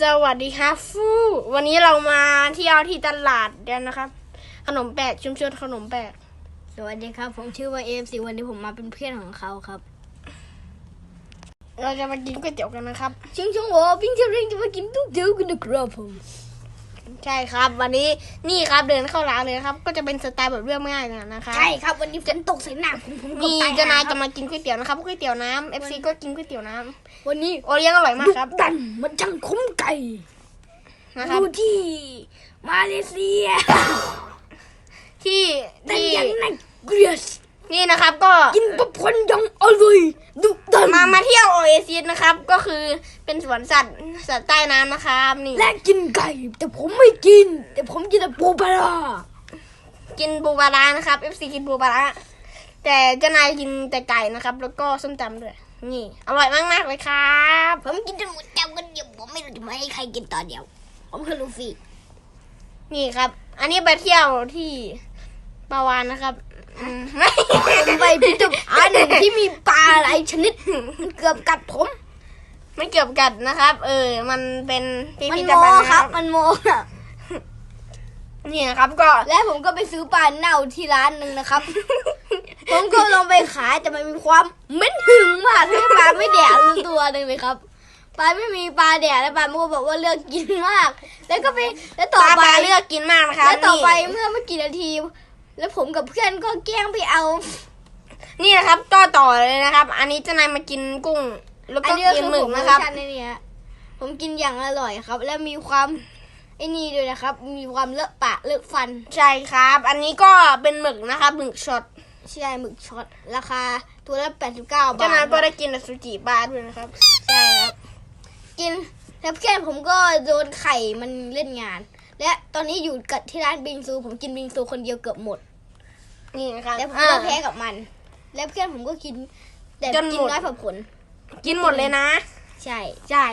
สวัสดีครับฟูวันนี้เรามาเที่ยวที่ตลาดกันนะครับ ขนมแปลกชุมชนขนมแปลกสวัสดีครับ ผมชื่อว่าเอฟซีวันนี้ผมมาเป็นเพื่อนของเขาครับ เราจะมากินก๋วยเตี๋ยวกันนะครับ ชิงชงหัวปิ้งเที่ยวเร่งจะมากินตุ๊กเดียวกันนะครับผม ใช่ครับ วันนี้นี่ครับเดินเข้าร้านเลยนะครับ ก็จะเป็นสไตล์แบบเรียบง่ายกันนะครับใช่ครับ วันนี้ฝนตกใส่หน้าผมผมก็นี่ไปเจะนายหจะมากินก๋วยเตี๋ยวนะครับก๋วยเตี๋ยวน้ำเอฟซีก็กินก๋วยเตี๋ยวน้วันนี้ำโอเลี้ยงอร่อยมากดุครับดันมันจังคุ้มไก่นะครับอยู่ที่มาเลเซียที่แต่ที่ยังน่าเกลียดนี่นะครับก็กินประพนยังอร่อยดุดัน มามาเที่ยวโอเอซิสนะครับ ก็คือเป็นสวนสัตว์สัตว์ใต้น้ำนะครับนี่ และกินไก่ แต่ผมไม่กิน แต่ผมกินแต่ปูปลาร้ากินปูปลาร้านะครับ FC กินปูปลาร้าแต่เจ้านายกินแต่ไก่นะครับ แล้วก็ส้มตำด้วย นี่ อร่อยมากๆเลยครับ ผมกินจนหมดแก้วกันเดียวผมไม่รู้จะไม่ให้ใครกินต่อเดียว ผมคือลูฟี่ นี่ครับ อันนี้ไปเที่ยวที่ปาวานนะครับอืมไม่ ผมไปพิพิธภัณฑ์ที่มีปลาหลายชนิดมันเกือบกัดผม ไม่เกี่ยวกัดนะครับ เออ มันเป็นพิมันพิธโมภัณฑ์นะคครัรับ บ มันโมอะนี่นะครับก็ และผมก็ไปซื้อปลาเน่าที่ร้านหนึ่งนะครับ ผมก็ลองไปขายแต่มันมีความเหม็นหึงมากที่ปลาไม่แดกรู้ตัวหนึ่งเลยครับปลาไม่มีปลาแดกแล้วปลามันก็บอกว่าเลือกกินมาก แล้วก็ไปแล้วต่อปลาไป ปลาเลือกกินมากนะครับแล้วต่อไปนี่เมื่อไม่กี่นาที แล้วผมกับเพื่อนก็แกล้งไปเอา นี่นะครับก็ต่อเลยนะครับ อันนี้เจ้านายมากินกุ้ง แล้วอัก็นนี้ก็กินคือหมึผกมนะครับชันในเนี้ยผมกินอย่างอร่อยครับ และมีความไอ้นี่ด้วยนะครับ มีความเลอะปากเลอะฟันใช่ครับ อันนี้ก็เป็นหมึกนะครับหมึกช็อตใช่หมึกช็อตราคาตัวละ89บาทเจ้านายก็ได้กินอสุจิปลาด้วยนะครับ ใช่ครับ กิน แล้วเพื่อนผมก็โดนไข่มันเล่นงาน และตอนนี้อยู่กับที่ร้านบิงซู ผมกินบิงซูคนเดียวเกือบหมด นี่นะครับแล้วผมอ่าก็แพ้กับมัน แล้วเพื่อนผมก็กิน แต่จนหมดกินน้อยกว่าผล กินหมดเลยนะ ใช่ ใช่